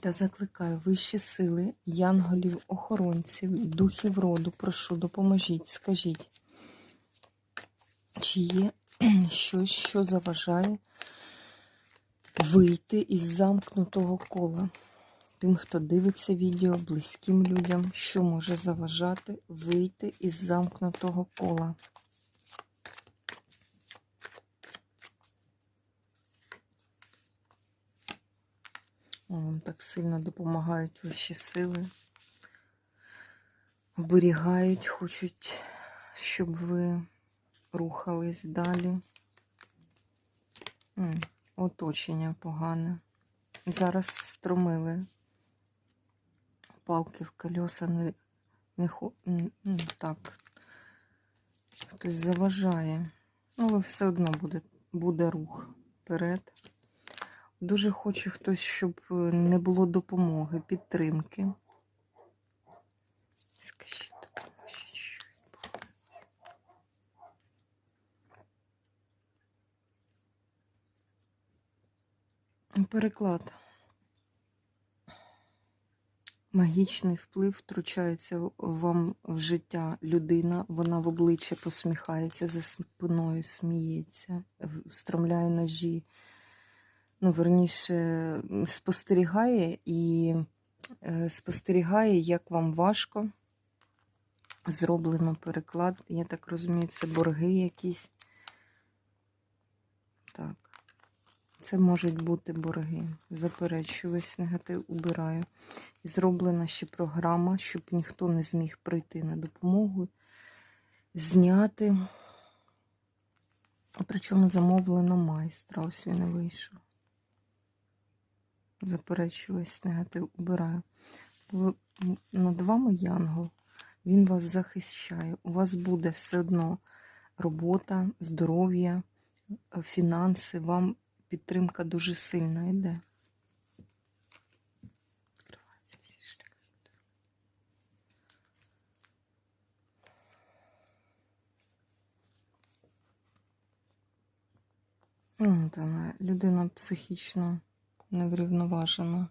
Та закликаю вищі сили, янголів, охоронців, духів роду, прошу, допоможіть, скажіть, чи є щось, що заважає вийти із замкнутого кола. Тим, хто дивиться відео, близьким людям, що може заважати вийти із замкнутого кола. Вам так сильно допомагають вищі сили. Оберігають, хочуть, щоб ви рухались далі. Оточення погане. Зараз встромили палки в колеса, не, не м, так. Хтось заважає. Ну, але все одно буде, буде рух вперед. Дуже хочу хтось, щоб е, не було допомоги, підтримки. Скажіть, допоможіть, що відбувається. Переклад. Магічний вплив втручається вам в життя людина, вона в обличчя посміхається, за спиною сміється, встромляє ножі ну, верніше, спостерігає і е, спостерігає, як вам важко. Зроблено переклад. Я так розумію, це борги якісь. Так. Це можуть бути борги. Заперечую, весь негатив убираю. І зроблена ще програма, щоб ніхто не зміг прийти на допомогу, зняти. Причому замовлено майстра. Ось він і вийшов. Заперечую весь негатив, убираю. Над вами янгол, він вас захищає. У вас буде все одно робота, здоров'я, е, фінанси. Вам підтримка дуже сильна йде. Ну, от вона, людина психічно неврівноважена.